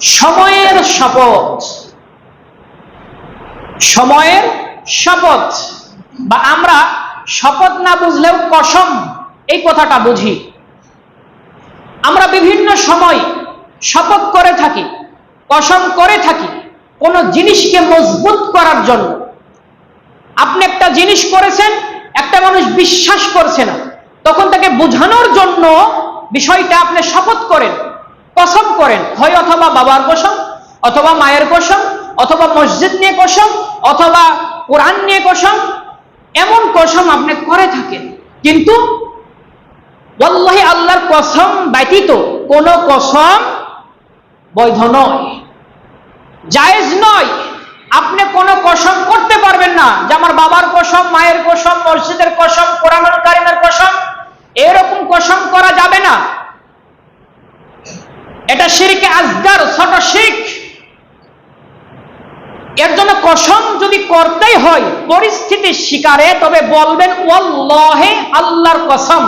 সময়ের শপথ। সময়ের শপথ। বা আমরা শপথ না বুঝলেও কসম এই কথাটা বুঝি। আমরা বিভিন্ন সময় শপথ করে থাকি, কসম করে থাকি কোন জিনিসকে মজবুত করার জন্য। আপনি একটা জিনিস করেছেন, একটা মানুষ বিশ্বাস করছে না। তখন তাকে বোঝানোর জন্য বিষয়টা আপনি শপথ করেন, কসম করেন, হয় অথবা বাবার কসম, অথবা মায়ের কসম, অথবা মসজিদ নিয়ে কসম, অথবা কোরআন নিয়ে কসম, এমন কসম আপনি করে থাকেন। কিন্তু ওয়াল্লাহি আল্লাহর কসম ব্যতীত কোন কসম বৈধ নয়। জায়েজ নয়। আপনি কোনো কসম করতে পারবেন না যে আমার বাবার কসম, মায়ের কসম, মসজিদের কসম কোরআন কারিমের কসম। এরকম কসম করা যাবে না। এটা শিরকে আজগার, ছোট শিখ। এর জন্য কসম যদি করতেই হয় পরিস্থিতির শিকারে, তবে বলবেন, ওয়াল্লাহে আল্লাহর কসম।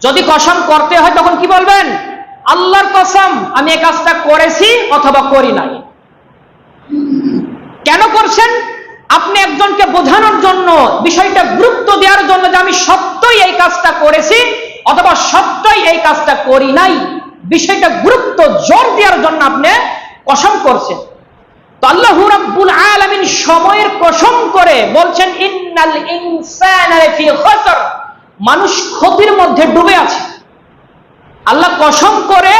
যদি কসম করতে হয়, তখন কি বলবেন? আল্লাহর কসম, আমি এই কাজটা করেছি অথবা করি নাই। কেন করছেন? আপনি একজনকে বোঝানোর জন্য, বিষয়টা গুরুত্ব দেওয়ার জন্য যে আমি এই কাজটা করেছি, অথবা সত্যই এই কাজটা করি নাই, বিষয়টা গুরুত্ব জোর দেওয়ার জন্য আপনি কসম করছেন। আল্লাহ সময়ের কসম করে বলছেন, ইন্নাল মানুষ ক্ষতির মধ্যে ডুবে আছে। আল্লাহ কসম করে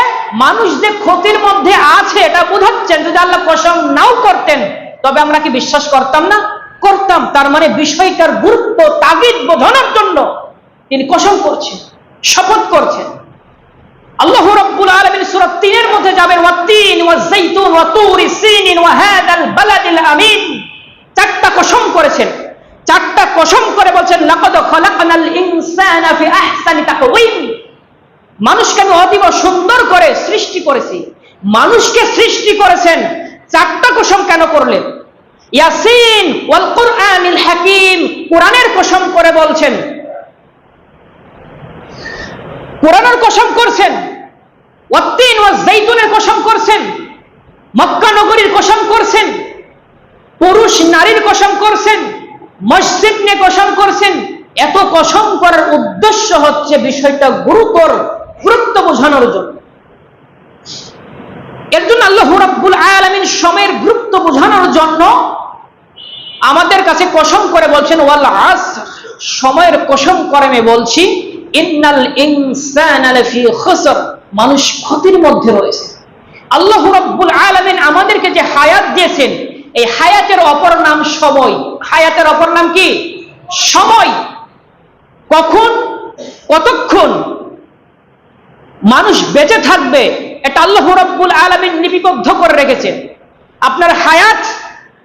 মানুষ যে ক্ষতির মধ্যে আছে, এটা বোঝাচ্ছেন, যদি আল্লাহ কসম নাও করতেন, তবে আমরা কি বিশ্বাস করতাম না? করতাম, তার মানে বিষয়টার গুরুত্ব, তাগিদ বোঝানোর জন্য তিনি কসম করছেন, শপথ করছেন। আল্লাহ রাব্বুল আলামিন সূরা 3 এর মধ্যে যাবেন ওয়াতিন ওয়াজাইতুন ওয়া তুরি, সিনিন, ওয়া হাদাল বালাদিল আমিন। চারটা কসম করেছেন। চারটা কসম করে বলছেন, লাকাদ খালাকনাল ইনসানা ফি আহসানি তাকওয়িম। মানুষকে আমি অতীব সুন্দর করে সৃষ্টি করেছি। মানুষকে সৃষ্টি করেছেন। চারটা কসম কেন করলেন? ইয়াসিন ওয়াল কুরআনিল হাকিম কোরআনের কসম করে বলছেন কোরআনের কসম করছেন, ওয়াত্তিন ও জাইতুনের কসম করছেন, মক্কা নগরীর কসম করছেন, পুরুষ নারীর কসম করছেন, মসজিদ নিয়ে কসম করছেন, এত কসম করার উদ্দেশ্য হচ্ছে বিষয়টা গুরুতর, গুরুত্ব বোঝানোর জন্য। এর জন্য আল্লাহ রাব্বুল আলামিন সময়ের গুরুত্ব বোঝানোর জন্য আমাদের কাছে কসম করে বলছেন, ওয়াল আসর, সময়ের কসম করে আমি বলছি ইন্নাল মানুষ ক্ষতির মধ্যে রয়েছে। আল্লাহ রাব্বুল আলামিন আমাদেরকে যে হায়াত দিয়েছেন, এই হায়াতের অপর নাম সময়। হায়াতের অপর নাম কি? সময়। কখন? কতক্ষণ? মানুষ বেঁচে থাকবে, এটা আল্লাহ রাব্বুল আলামিন লিপিবদ্ধ করে রেখেছেন। আপনার হায়াত,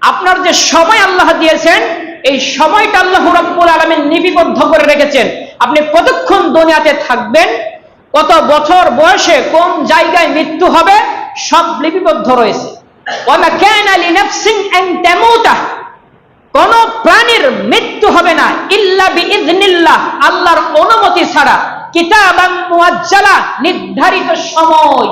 আপনার যে সময় আল্লাহ দিয়েছেন, এই সময়টা আল্লাহ রাব্বুল আলামিন লিপিবদ্ধ করে রেখেছেন। আপনি কতক্ষণ দুনিয়াতে থাকবেন, কত বছর বয়সে কোন জায়গায় মৃত্যু হবে, সব লিপিবদ্ধ রয়েছে। কানা প্রাণীর মৃত্যু হবে না ইল্লা বিইذنিল্লাহ আল্লাহর অনুমতি ছাড়া। কিতাবাম মুআজ্জালা, নির্ধারিত সময়।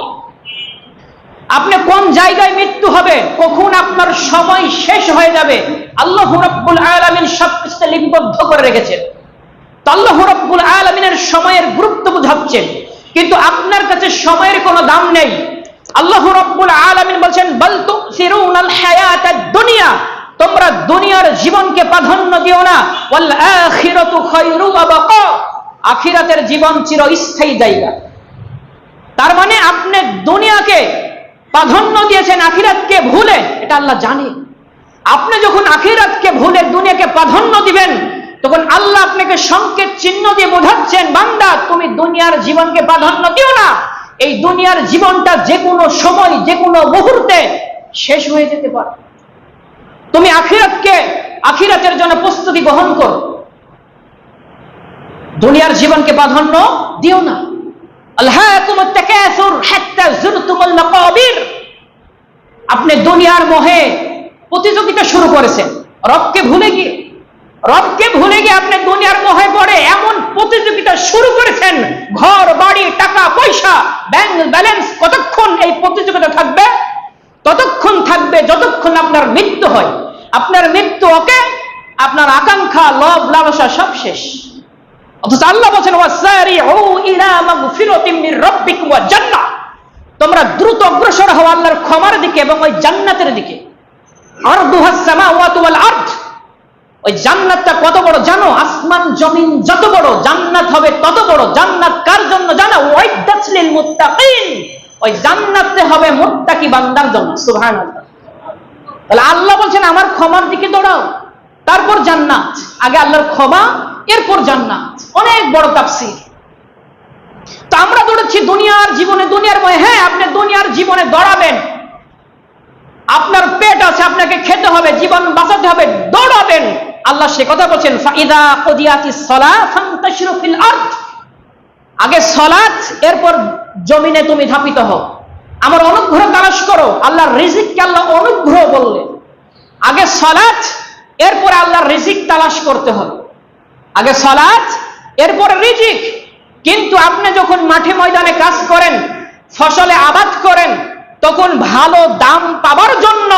আপনি কোন জায়গায় মৃত্যু হবে, কখন আপনার সময় শেষ হয়ে যাবে, আল্লাহ রাব্বুল আলামিন সবকিছু লিপিবদ্ধ করে রেখেছেন। আল্লাহ রাব্বুল আলামিনের সময়ের গুরুত্ব বোঝাচ্ছেন। কিন্তু আপনার কাছে সময়ের কোনো দাম নেই। আল্লাহ রাব্বুল আলামিন বলছেন, বল তুসিরুনাল হায়াতাদ দুনিয়া। তোমরা দুনিয়ার জীবনকে প্রাধান্য দিও না। আখিরাতের জীবন চিরস্থায়ী জায়গা। তার মানে আপনি দুনিয়াকে প্রাধান্য দিয়েছেন আখিরাতকে ভুলে, এটা আল্লাহ জানে। আপনি যখন আখিরাতকে ভুলে দুনিয়াকে প্রাধান্য দিবেন তখন আল্লাহ আপনাকে সংকেত চিহ্ন দিয়ে বোঝাচ্ছেন, বান্দা, তুমি দুনিয়ার জীবনকে প্রাধান্য দিও না। এই দুনিয়ার জীবনটা যে কোনো সময় যে কোনো মুহূর্তে শেষ হয়ে যেতে পারে। তুমি আখিরাতকে, আখিরাতের জন্য প্রস্তুতি গ্রহণ করো। দুনিয়ার জীবনকে প্রাধান্য দিও না। আপনি দুনিয়ার মোহে প্রতিযোগিতা শুরু করেছেন, রবকে ভুলে গিয়ে। রবকে ভুলে গিয়ে আপনি দুনিয়ার মোহে পড়ে এমন প্রতিযোগিতা শুরু করেছেন। ঘর, বাড়ি, টাকা, পয়সা ব্যাংক ব্যালেন্স কতক্ষণ এই প্রতিযোগিতা থাকবে? ততক্ষণ থাকবে যতক্ষণ আপনার মৃত্যু হয়। আপনার মৃত্যু ওকে, আপনার আকাঙ্ক্ষা, লভ, লালসা সব শেষ। অথচ আল্লাহ বলছেন তোমরা দ্রুত অগ্রসর হও আল্লাহর ক্ষমার দিকে এবং ওই জান্নাতের দিকে। সামাওয়াতু ওয়াল আরদ। ওই জান্নাতটা কত বড় জানো? আসমান, জমিন যত বড়, জান্নাত হবে তত বড়। জান্নাত কার জন্য জানো? ওয়াইদাত লিল মুত্তাকিন ওই জান্নাতে হবে মুত্তাকি বান্দার জন্য। সুবহানাল্লাহ। তাহলে আল্লাহ বলছেন, আমার ক্ষমার দিকে দৌড়াও। তারপর জান্নাত। আগে আল্লাহর ক্ষমা, এরপর জান্নাত। অনেক বড় তাফসীর। তো আমরা দৌড়াচ্ছি দুনিয়ার জীবনে, দুনিয়ার ময়। হ্যাঁ আপনি দুনিয়ার জীবনে দৌড়াবেন। আপনার পেট আছে, আপনাকে খেতে হবে, জীবন বাঁচাতে হবে, দৌড়াবেন। আল্লাহ সে কথা বলছেন আগে সলাৎ, এরপর জমিনে তুমি ধাপিত হও। আমার অনুগ্রহ তালাশ করো, আল্লাহর রিজিককে আল্লাহ অনুগ্রহ বললেন। আগে সলাৎ, এরপরে আল্লাহর রিজিক তালাশ করতে হবে। আগে সলাৎ, এরপরে রিজিক। কিন্তু আপনি যখন মাঠে ময়দানে কাজ করেন, ফসলে আবাদ করেন, তখন ভালো দাম পাবার জন্য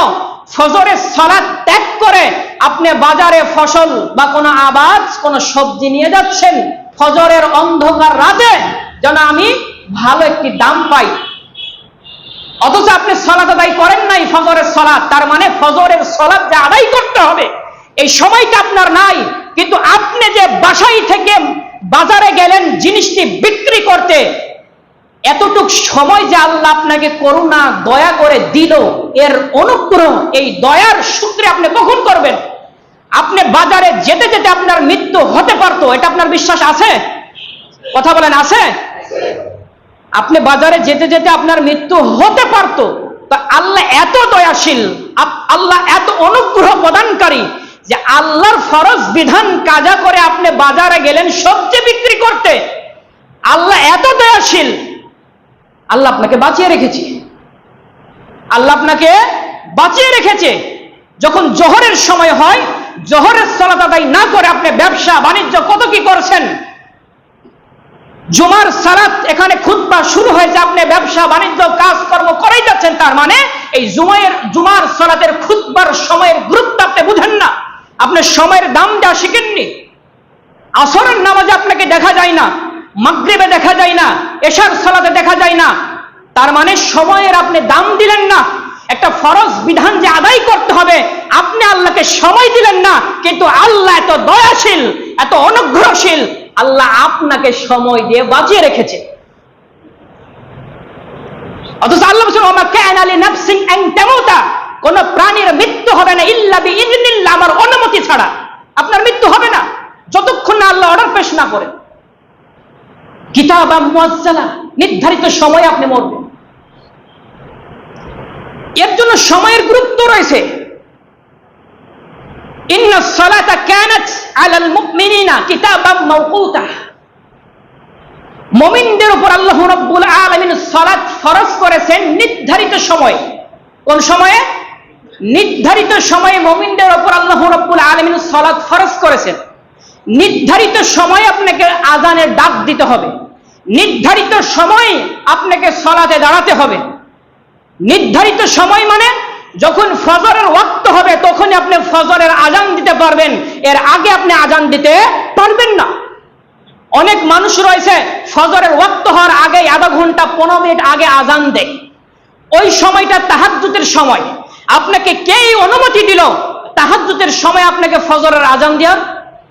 ফজরের সলাৎ ত্যাগ করে আপনি বাজারে ফসল বা কোনো আবাদ, কোনো সবজি নিয়ে যাচ্ছেন, ফজরের অন্ধকার রাতে, যেন আমি ভালো একটি দাম পাই। অথচ আপনি সলাত আদায় করেন নাই ফজরের সলাৎ তার মানে ফজরের সলাৎ যে আদায় করতে হবে, এই সময়টা আপনার নাই। কিন্তু আপনি যে বাসাই থেকে বাজারে গেলেন জিনিসটি বিক্রি করতে, এতটুক সময় যে আল্লাহ আপনাকে করুণা, দয়া করে দিল, এর অনুগ্রহ, এই দয়ার সূত্রে আপনি কখন করবেন? আপনি বাজারে যেতে যেতে আপনার মৃত্যু হতে পারতো, এটা আপনার বিশ্বাস আছে? কথা বলেন, আছে? আপনি বাজারে যেতে যেতে আপনার মৃত্যু হতে পারতো, তা আল্লাহ এত দয়াশীল আল্লাহ এত অনুগ্রহ প্রদানকারী যে আল্লাহর ফরজ বিধান কাজা করে আপনি বাজারে গেলেন সবজি বিক্রি করতে। আল্লাহ এত দয়াশীল, আল্লাহ আপনাকে বাঁচিয়ে রেখেছে। আল্লাহ আপনাকে বাঁচিয়ে রেখেছে। যখন জোহরের সময় হয় জোহরের সালাত আদায় না করে আপনি ব্যবসা, বাণিজ্য কত কি করছেন? জুমার সালাত এখানে খুতবা শুরু হয়েছে, আপনি ব্যবসা, বাণিজ্য, কাজকর্ম করেই যাচ্ছেন। তার মানে এই জুমায়ের, জুমার সালাতের খুতবার সময়ের গুরুত্ব আপনি বুঝেন না। আপনি সময়ের দামটা শিখেননি। আসরের নামাজে আপনাকে দেখা যায় না, মাগরিবে দেখা যায় না, এশার সালাতে দেখা যায় না। তার মানে সময়ের আপনি দাম দিলেন না। একটা ফরজ বিধান যে আদায় আপনি সময় দিলেন না, কিন্তু আল্লাহ এত দয়াশীল, এত অনুগ্রহশীল, আল্লাহ আপনাকে সময় দিয়ে বাঁচিয়ে রেখেছে। অথচ আল্লাহ কানা প্রাণীর মৃত্যু হবে না, ইল্লা বিইذنিল্লাহ আমার অনুমতি ছাড়া। আপনার মৃত্যু হবে না, যতক্ষণ না আল্লাহ অর্ডার পেশ না করেন। কিতাব নির্ধারিত সময়ে আপনি মরবেন। এর জন্য সময়ের গুরুত্ব রয়েছে। ইন্না সালাতা কানাত আলাল মুমিনিনা কিতাবাম মাওকুতা মুমিনদের উপর আল্লাহ রাব্বুল আলামিন সালাত ফরজ করেছেন নির্ধারিত সময়। কোন সময়ে? নির্ধারিত সময়ে মুমিনদের উপর আল্লাহ রাব্বুল আলামিন সালাত ফরজ করেছেন। নির্ধারিত সময় আপনাকে আজানের ডাক দিতে হবে। নির্ধারিত সময় আপনাকে সলাতে দাঁড়াতে হবে। নির্ধারিত সময় মানে যখন ফজরের ওয়াক্ত হবে, তখনই আপনি ফজরের আজান দিতে পারবেন। এর আগে আপনি আজান দিতে পারবেন না। অনেক মানুষ রয়েছে, ফজরের ওয়াক্ত হওয়ার আগে আধা ঘণ্টা, পনেরো মিনিট আগে আজান দেয়। ওই সময়টা তাহাজ্জুতের সময়। আপনাকে কে অনুমতি দিল? তাহাজ্জুতের সময় আপনাকে ফজরের আজান দেওয়ার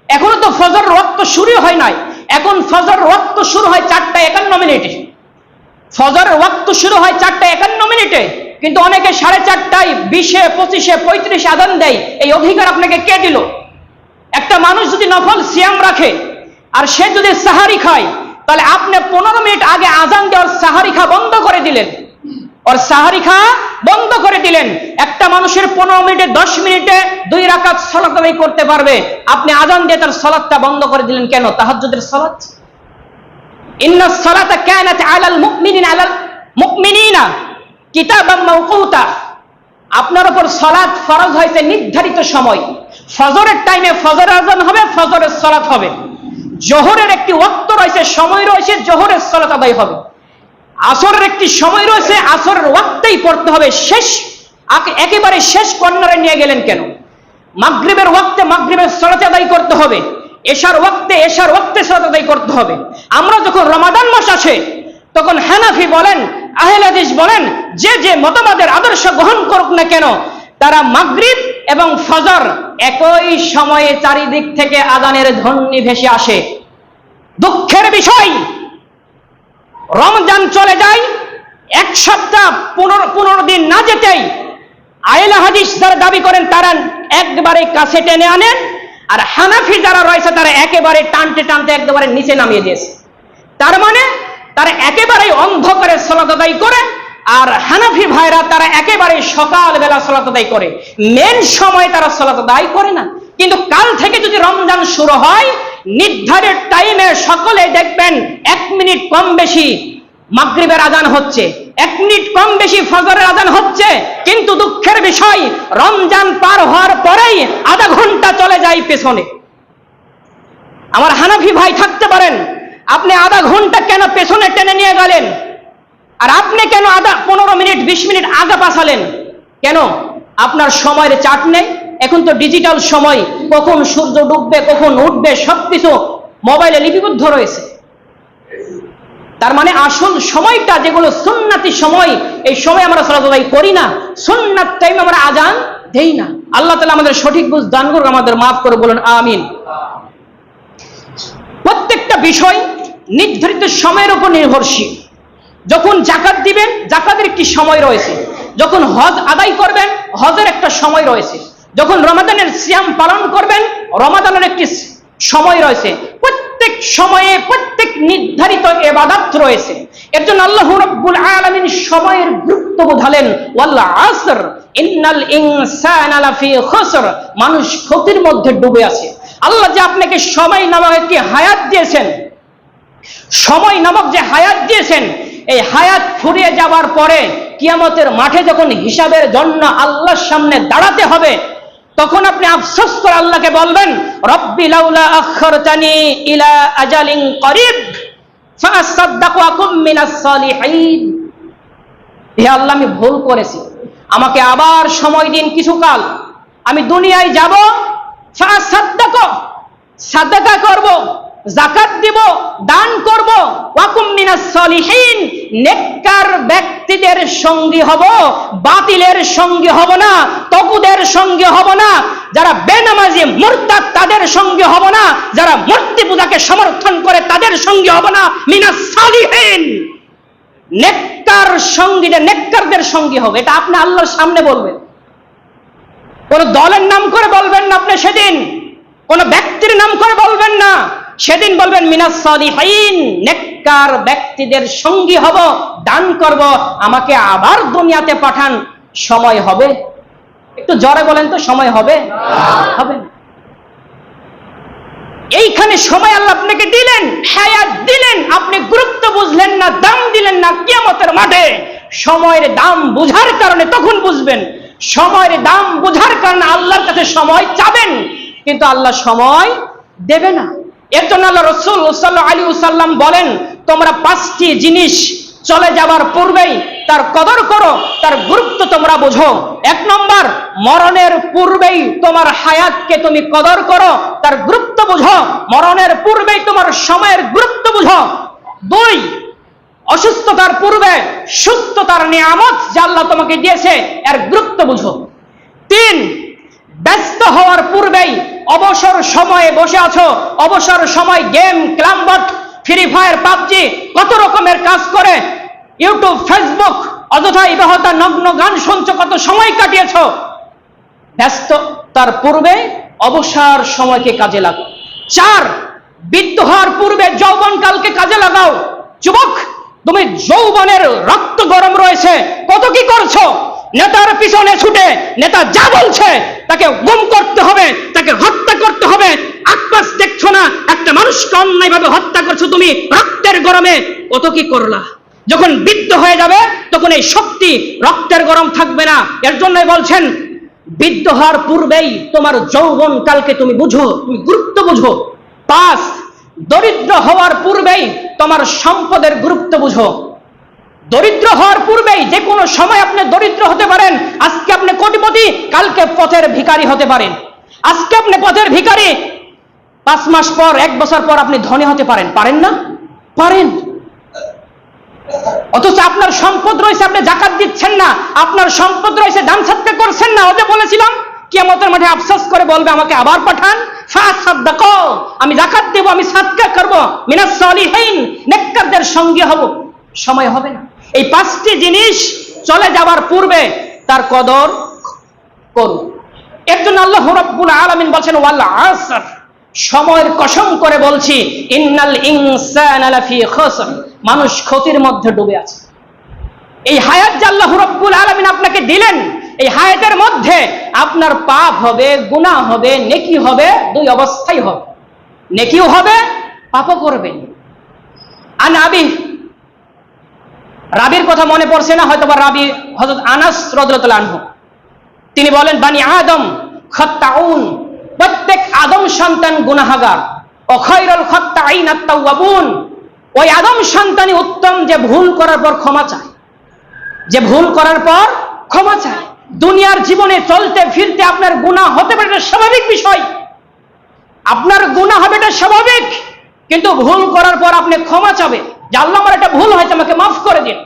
এখনও তো ফজর রক্ত শুরু হয় নাই। এখন ফজর রক্ত শুরু হয় চারটা একান্ন মিনিটে। ফজরের ওয়াক্ত শুরু হয় চারটা একান্ন মিনিটে। কিন্তু অনেকে সাড়ে চারটায়, বিশে, পঁচিশে, পঁয়ত্রিশে আদান দেয়। এই অধিকার আপনাকে কে দিল? একটা মানুষ যদি নফল সিয়াম রাখে, আর সে যদি সাহারি খায়, তাহলে আপনি পনেরো মিনিট আগে আজান দেওয়ার সাহারি খা বন্ধ করে দিলেন। ওর সাহারি বন্ধ করে দিলেন। একটা মানুষের পনেরো মিনিটে, দশ মিনিটে দুই রাকাত সলাত আদায় করতে পারবে। আপনি আজান দিয়ে তার সলাৎটা বন্ধ করে দিলেন কেন? তাহাজ্জুদের সলাৎ ইন্না সালাতা কানাত আলাল মুমিনিন আলাল মুমিনিনা। কিতাবাম মাওকুতা। আপনার উপর সালাত ফরজ হয়েছে নির্ধারিত সময়। ফজরের টাইমে ফজর আজান হবে, ফজরের সলাত হবে। জোহরের একটি ওয়াক্ত রয়েছে, সময় রয়েছে, জোহরের সলাত আদায় হবে। আসরের একটি সময় রয়েছে, আসরের ওয়াক্তেই পড়তে হবে। শেষ একেবারে শেষ কর্নারে নিয়ে গেলেন কেন? মাগরিবের ওয়াক্তে মাগরিবের সলাত আদায় করতে হবে। এশার ওয়াক্তে এশার ওয়াক্তে সলাত আদায় করতে হবে। আমরা যখন রমাদান মাস আছে, তখন হানাফি বলেন আহলে হাদিস বলেন, যে যে মতবাদের আদর্শ গ্রহণ করুক না কেন, তারা মাগরিব এবং ফজর একই সময়ে চারিদিক থেকে আদানের ধ্বনি ভেসে আসে। দুঃখের বিষয়, রমজান চলে যায়, এক সপ্তাহ পনেরো পনেরো দিন না যেতেই আয়েলা হাদিস যারা দাবি করেন, তারা একবারে কাছে টেনে আনেন, আর হানাফি যারা রয়েছে, তারা একেবারে টানতে টানতে একেবারে নিচে নামিয়ে দিয়েছে। তার মানে তারা একেবারেই অন্ধকারে সলাত আদায় করে, আর হানাফি ভাইরা তারা একেবারে সকাল বেলা সলাত আদায় করে। মেন সময় তারা সলাত আদায় করে না। কিন্তু কাল থেকে যদি রমজান শুরু হয়, নির্ধারিত টাইমে সকলে দেখবেন এক মিনিট কম বেশি মাগরিবের আজান হচ্ছে, এক মিনিট কম বেশি ফজরের আজান হচ্ছে। কিন্তু দুঃখের বিষয়, রমজান পার হওয়ার পরেই আধা ঘণ্টা চলে যায় পেছনে। আমার হানাফি ভাই থাকতে পারেন আপনি আধা ঘণ্টা কেন পেছনে টেনে নিয়ে গেলেন? আর আপনি কেন আধা পনেরো মিনিট, বিশ মিনিট আগে পাঠালেন? কেন? আপনার সময়ের চাট নেই? এখন তো ডিজিটাল সময়। কখন সূর্য ডুববে, কখন উঠবে, সবকিছু মোবাইলে লিপিবদ্ধ রয়েছে। তার মানে আসল সময়টা যেগুলো সুন্নাতি সময়, এই সময় আমরা সলাচলাই করি না। সুন্নাত টাইম আমরা আজান দেই না। আল্লাহ তালা আমাদের সঠিক বুঝ দান করুক, আমাদের মাফ করে বলুন, আমিন। প্রত্যেকটা বিষয় নির্ধারিত সময়ের উপর নির্ভরশীল। যখন জাকাত দিবেন, জাকাতের একটি সময় রয়েছে। যখন হজ আদায় করবেন, হজের একটা সময় রয়েছে। যখন রমাদানের সিয়াম পালন করবেন, রমাদানের একটি সময় রয়েছে। প্রত্যেক সময়ে প্রত্যেক নির্ধারিত এবাদাত রয়েছে। এর জন্য আল্লাহ রব্বুল আলমিন সময়ের গুরুত্ব বোঝালেন ওয়াল্লাহ আসর ইন্নাল ইনসানা লাফি খুসর। মানুষ ক্ষতির মধ্যে ডুবে আছে। আল্লাহ যে আপনাকে সময় নামক একটি হায়াত দিয়েছেন সময় নামক যে হায়াত দিয়েছেন, এই হায়াত ফুরিয়ে যাওয়ার পরে কিয়ামতের মাঠে যখন হিসাবের জন্য আল্লাহর সামনে দাঁড়াতে হবে, তখন আপনি আফসোস করে আল্লাহকে বলবেন, রব্বি লাউলা আখরতানি ইলা আজালিন করিব হে আল্লাহ, আমি ভুল করেছি। আমাকে আবার সময় দিন কিছুকাল। আমি দুনিয়ায় যাব সাদাকা করব। জাকাত দিব, দান করব। ওয়াকুম মিনাস সলিহিন, নেককার ব্যক্তিদের সঙ্গী হব, বাতিলের সঙ্গী হব না তকুদের সঙ্গী হব না, যারা বেনামাজি মুরতাদ তাদের সঙ্গে হব না, যারা মূর্তি পূজাকে সমর্থন করে তাদের সঙ্গে হব না, মিনাস সালিহিন। নেককার সঙ্গীদের, নেককারদের সঙ্গী হবে, এটা আপনি আল্লাহর সামনে বলবেন। কোন দলের নাম করে বলবেন না আপনি সেদিন, কোন ব্যক্তির নাম করে বলবেন না। সেদিন বলবেন, মিনাস সলিহাইন নেককার ব্যক্তিদের সঙ্গী হব, দান করব, আমাকে আবার দুনিয়াতে পাঠান, সময় হবে? একটু জরে বলেন তো, সময় হবে? হবে এইখানে সময় আল্লাহ আপনাকে দিলেন, হায়াত দিলেন, আপনি গুরুত্ব বুঝলেন না, দাম দিলেন না, কিয়ামতের মাঠে সময়ের দাম বুঝার কারণে তখন বুঝবেন। সময়ের দাম বুঝার কারণে আল্লাহর কাছে সময় চাবেন, কিন্তু আল্লাহ সময় দেবে না। এর জন্য রসুল আলী সাল্লাম বলেন, তোমরা পাঁচটি জিনিস চলে যাবার পূর্বেই তার কদর করো, তার গুরুত্ব তোমরা বোঝো। এক নম্বর, মরণের পূর্বেই তোমার হায়াতকে তুমি কদর করো, তার গুরুত্ব বুঝো। মরণের পূর্বেই তোমার সময়ের গুরুত্ব বুঝো। দুই, অসুস্থতার পূর্বে সুস্থতার নিয়ামত যা তোমাকে দিয়েছে, এর গুরুত্ব বুঝো। তিন ব্যস্ত হওয়ার পূর্বেই অবসর সময়ে বসে আছো। অবসর সময় গেম, ক্লাম্বট ফ্রি ফায়ার পাবজি কত রকমের কাজ করে। ইউটিউব ফেসবুক অযথা ইবাহতা নগ্ন গান শুনছো, কত সময় কাটিয়েছ। ব্যস্ত, তার পূর্বে অবসর সময়কে কাজে লাগাও। চার, বৃদ্ধ হওয়ার পূর্বে যৌবনকালকে কাজে লাগাও। যুবক, তুমি যৌবনের রক্ত গরম রয়েছে। কত কি করছ? নেতার পিছনে ছুটে নেতা যা বলছে তাকে গুম করতে হবে, তাকে হত্যা করতে হবে। আক্কাস দেখছ না? একটা মানুষকে অন্যায়ভাবে হত্যা করছ তুমি রক্তের গরমে। কত কি করলা? যখন বৃদ্ধ হয়ে যাবে, তখন এই শক্তি রক্তের গরম থাকবে না। এর জন্যই বলছেন, বৃদ্ধ হওয়ার পূর্বেই তোমার যৌবন কালকে তুমি বুঝো, তুমি গুরুত্ব বুঝো। পাঁচ, দরিদ্র হওয়ার পূর্বেই তোমার সম্পদের গুরুত্ব বুঝো। দরিদ্র হওয়ার পূর্বেই যে কোনো সময় আপনি দরিদ্র হতে পারেন। আজকে আপনি কোটিপতি, কালকে পথের ভিখারি হতে পারেন। আজকে আপনি পথের ভিখারি, পাঁচ মাস পর, এক বছর পর আপনি ধনী হতে পারেন। পারেন না? পারেন। অথচ আপনার সম্পদ রয়েছে, আপনি জাকাত দিচ্ছেন না। আপনার সম্পদ রয়েছে, দান সাতকা করছেন না। ওদের বলেছিলাম, কিয়ামতের মাঠে আফসোস করে বলবে, আমাকে আবার পাঠান। আমি জাকাত দেব, আমি সাদকা করব। মিনাস সলিহিন সঙ্গে হব। সময় হবে না। এই পাঁচটি জিনিস চলে যাবার পূর্বে তার কদর করুন। এর জন্য আল্লাহ রাব্বুল আলামিন বলছেন, ওয়াল আসর। সময়ের কসম করে বলছি, ইন্নাল ইনসানা মানুষ ক্ষতির মধ্যে ডুবে আছে। এই হায়াত যে আল্লাহ রাব্বুল আলামিন আপনাকে দিলেন, এই হায়াতের মধ্যে আপনার পাপ হবে, গুনাহ হবে, নেকি হবে, দুই অবস্থাই হবে। নেকিও হবে, পাপও করবেন। আন আবি রাবির কথা মনে পড়ছে না হয়তো বা রাবি হযরত আনাস রাদিয়াল্লাহু আনহু। তিনি বলেন, বানি আদম খত্তাউন, প্রত্যেক আদম সন্তান গুনাহাগার। অখৈরল খত্তা খত্তাইন আত্তাওয়াবুন, ওই আদম সন্তানই উত্তম যে ভুল করার পর ক্ষমা চায়। যে ভুল করার পর ক্ষমা চায়। দুনিয়ার জীবনে চলতে ফিরতে আপনার গুনাহ হতে পারে, এটা স্বাভাবিক বিষয়। আপনার গুনাহ হবে, এটা স্বাভাবিক। কিন্তু ভুল করার পর আপনি ক্ষমা চাবে আমার একটা ভুল হয়েছে, আমাকে মাফ করে দিন।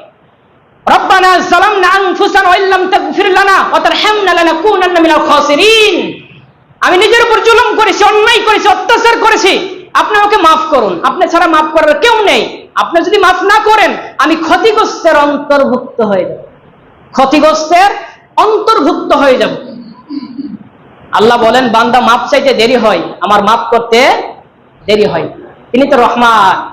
আমি নিজের উপর করেছি, অন্যায় করেছি, অত্যাচার করেছি। আপনি আমাকে মাফ করুন। আপনি ছাড়া মাফ করার কেউ নেই। আপনি যদি মাফ না করেন, আমি ক্ষতিগ্রস্তের অন্তর্ভুক্ত হয়ে যাব। ক্ষতিগ্রস্তের অন্তর্ভুক্ত হয়ে যাব। আল্লাহ বলেন, বান্দা মাপ চাইতে দেরি হয়, আমার মাফ করতে দেরি হয়। তিনি তো রহমান।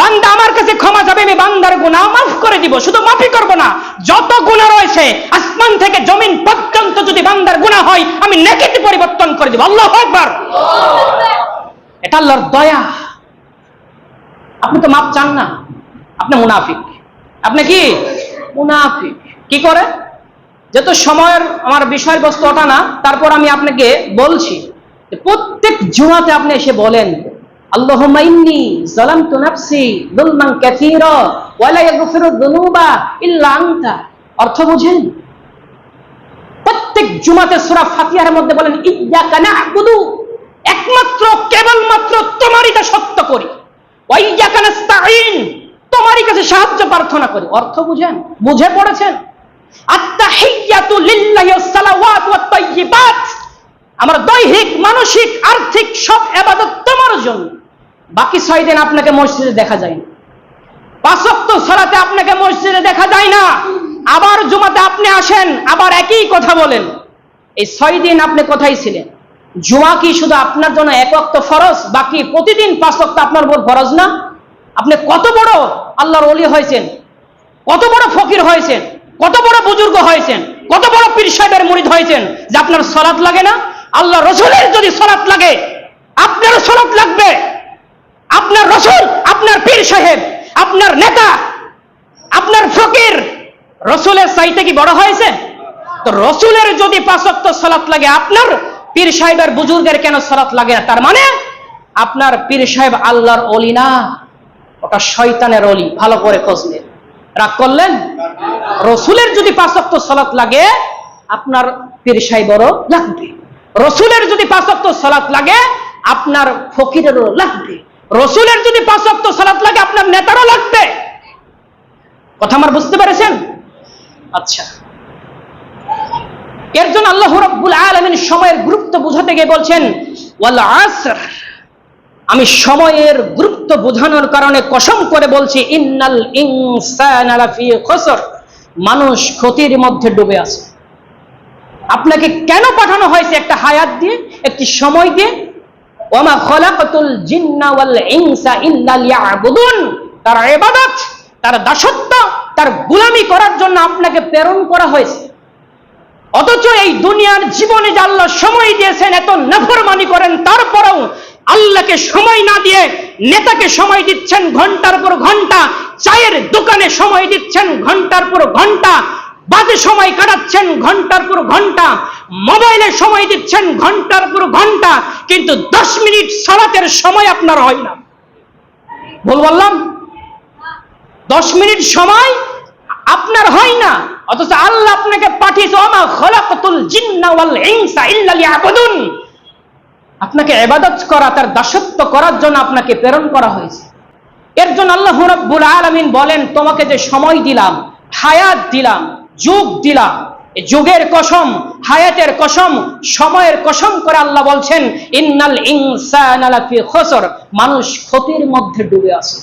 বান্দা আমার কাছে ক্ষমা যাবে আমি বান্দার গুনাহ মাফ করে দিব, শুধু মাফই করব না, যত গুনাহ রয়েছে, আসমান থেকে জমিন পর্যন্ত যদি বান্দার গুনাহ হয়, আমি নেকিতে পরিবর্তন করে দিব। আল্লাহু আকবার। এটা আল্লাহর দয়া। আপনি তো মাপ চান না। আপনি মুনাফিক। আপনি কি? মুনাফিক। কি করে? যেহেতু সময়ের আমার বিষয়বস্তু ওটা না, তারপর আমি আপনাকে বলছি প্রত্যেক জুমাতে আপনি এসে বলেন অর্থ বুঝেন? প্রত্যেক জুমাতে সূরা ফাতিহার মধ্যে বলেন একমাত্র তোমারই করি। তোমারই কাছে সাহায্য, প্রার্থনা করি। অর্থ বুঝেন? বুঝে পড়েছেন? আত্তাহিয়াতু লিল্লাহি ওয়াস সালাওয়াতু ওয়াত তাইয়্যিবাত আমার দৈহিক, মানসিক, আর্থিক সব এবাদত তোমার জন্য। বাকি ছয় দিন আপনাকে মসজিদে দেখা যায় না। পাঁচক্ত সালাতে আপনাকে মসজিদে দেখা যায় না। আবার জুমাতে আপনি আসেন, আবার একই কথা বলেন। এই ছয় দিন আপনি কোথায় ছিলেন? জুমা কি শুধু আপনার জন্য এক অক্ত ফরজ, বাকি প্রতিদিন পাঁচ অক্ত আপনার উপর ফরজ না? আপনি কত বড় আল্লাহর অলি হয়েছেন? কত বড় ফকির হয়েছেন? কত বড় বুজুর্গ হয়েছেন? কত বড় পীর সাহেবের মুরিদ হয়েছেন যে আপনার সলাৎ লাগে না? আল্লাহ রসুলের যদি সলাৎ লাগে, আপনারও সলাৎ লাগবে। আপনার রসুল, আপনার পীর সাহেব, আপনার নেতা, আপনার ফকির, রসুলের চাইতে কি বড় হয়েছে? তো রসুলের যদি পাঁচক্ত সলাৎ লাগে, আপনার পীর সাহেবের বুজুর্গের কেন সলাৎ লাগে না? তার মানে আপনার পীর সাহেব আল্লাহর অলি না, ওটা শয়তানের অলি, ভালো করে খোঁজ নেন। রাগ করলেন? রসুলের যদি পাঁচক্ত সলাৎ লাগে, আপনার পীর সাহেবেরও লাগবে। রসুলের যদি পাঁচক্ত সলাৎ লাগে, আপনার ফকিরেরও লাগবে। রসুলের যদি পাঁচক্ত সলাৎ লাগে, আপনার নেতারও লাগবে। কথা আমার বুঝতে পেরেছেন? আচ্ছা। এর জন্য আল্লাহ রব্বুল আলমিন সময়ের গুরুত্ব বুঝাতে গিয়ে বলছেন, ওয়াল আসর। আমি সময়ের গুরুত্ব বোঝানোর কারণে কসম করে বলছি, ইন্নাল খসর। মানুষ ক্ষতির মধ্যে ডুবে আছে। আপনাকে কেন পাঠানো হয়েছে একটা হায়াত দিয়ে, একটি সময় দিয়ে? ওমা তার ইবাদত, তার দাসত্ব, তার গোলামি করার জন্য আপনাকে প্রেরণ করা হয়েছে। অথচ এই দুনিয়ার জীবনে যে আল্লাহ সময় দিয়েছেন, এত নাফরমানি করেন, তারপরেও আল্লাহকে সময় না দিয়ে নেতাকে সময় দিচ্ছেন ঘণ্টার পর ঘণ্টা, চায়ের দোকানে সময় দিচ্ছেন ঘণ্টার পর ঘণ্টা বাজে সময় কাটাচ্ছেন ঘণ্টার পর ঘণ্টা, মোবাইলে সময় দিচ্ছেন ঘণ্টার পর ঘণ্টা, কিন্তু দশ মিনিট সালাতের সময় আপনার হয় না। ভুল বললাম? দশ মিনিট সময় আপনার হয় না, অথচ আল্লাহ আপনাকে পাঠিয়েছে আপনাকে ইবাদত করা, তার দাসত্ব করার জন্য আপনাকে প্রেরণ করা হয়েছে। এর জন্য আল্লাহ রাব্বুল আলামিন বলেন, তোমাকে যে সময় দিলাম, হায়াত দিলাম যুগ দিলাম। যুগের কসম, হায়াতের কসম, সময়ের কসম করে আল্লাহ বলছেন, ইন্নাল ইনসানা লাফি খসর। মানুষ ক্ষতির মধ্যে ডুবে আছে।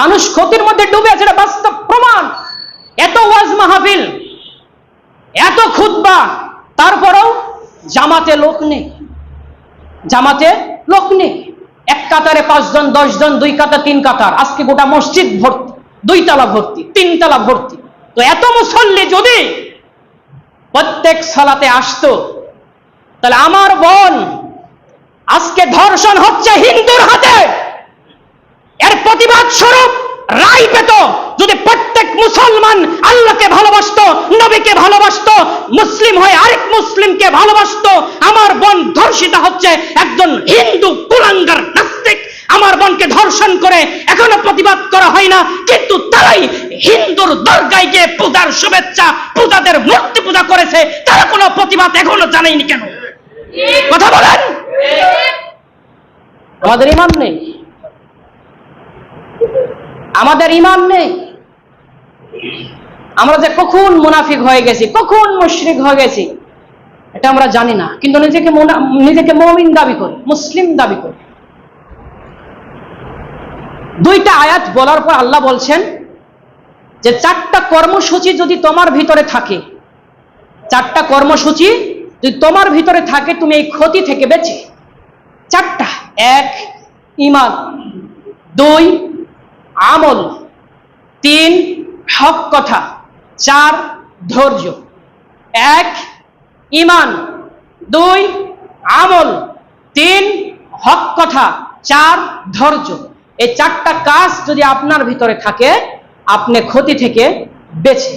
মানুষ ক্ষতির মধ্যে ডুবে আছে, এটা বাস্তব প্রমাণ। এত ওয়াজ মাহফিল, এত খুতবা, তারপরেও জামাতে লোক নেই। জামাতে লোক নেই। এক কাতারে পাঁচজন, দশজন, দুই কাতার, তিন কাতার। আজকে গোটা মসজিদ ভর্তি দুই তালা ভর্তি তিন তালা ভর্তি। তো এত মুসল্লি যদি প্রত্যেক সালাতে আসতো, তাহলে আমার বোন আজকে ধর্ষণ হচ্ছে হিন্দুর হাতে। এর প্রতিবাদ স্বরূপ রায় পেত। যদি প্রত্যেক মুসলমান আল্লাহকে ভালোবাসত, নবীকে ভালোবাসত, মুসলিম হয়ে আরেক মুসলিমকে ভালোবাসত, আমার বোন ধর্ষিতা হচ্ছে একজন হিন্দু কুলাঙ্গার আমার বোনকে ধর্ষণ করে এখনও প্রতিবাদ করা হয় না। কিন্তু তারাই হিন্দুর দরগায় গিয়ে পূজার শুভেচ্ছা, পূজাদের মূর্তি পূজা করেছে। তারা কোনো প্রতিবাদ এখনও জানায়নি কেন? কথা বলেন। আমাদের ইমান নেই। আমাদের ইমান নেই। আমরা যে কখন মুনাফিক হয়ে গেছি, কখন মুশরিক হয়ে গেছি, এটা আমরা জানি না। কিন্তু নিজেকে নিজেকে মমিন দাবি করি, মুসলিম দাবি করি। দুইটা আয়াত বলার পর আল্লাহ বলছেন যে চারটা কর্মসূচি যদি তোমার ভিতরে থাকে, চারটা কর্মসূচি যদি তোমার ভিতরে থাকে, তুমি এই ক্ষতি থেকে বেঁচে। চারটা, এক, ইমান। দুই, আমল। তিন, হক কথা। চার, ধৈর্য। এক, ইমান। দুই, আমল। তিন, হক কথা। চার, ধৈর্য। এই চারটা কাজ যদি আপনার ভিতরে থাকে আপনি ক্ষতি থেকে বেঁচে